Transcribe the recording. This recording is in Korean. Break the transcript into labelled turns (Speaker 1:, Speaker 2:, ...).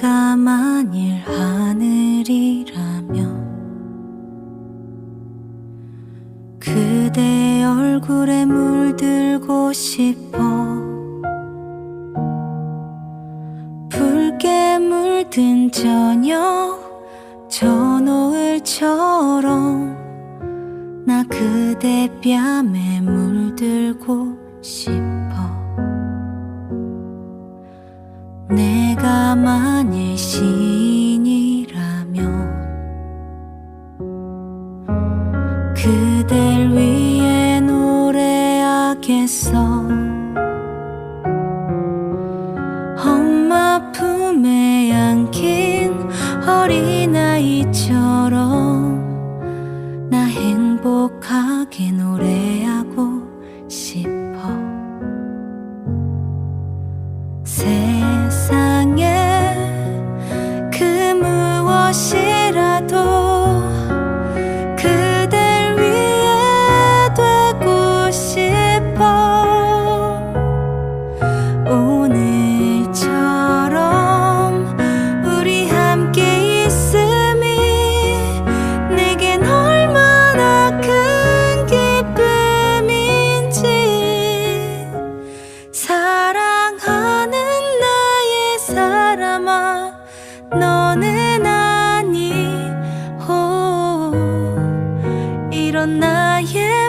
Speaker 1: 내가 만일 하늘이라면 그대 얼굴에 물들고 싶어 붉게 물든 저녁 저 노을처럼 나 그대 뺨에 물들고 싶어 노래하겠어 엄마 품에 안긴 어린아이처럼 나 행복하게 노래하고 싶어. 세상에 그 무엇이 사람아 너는 아니 오. 이런 나의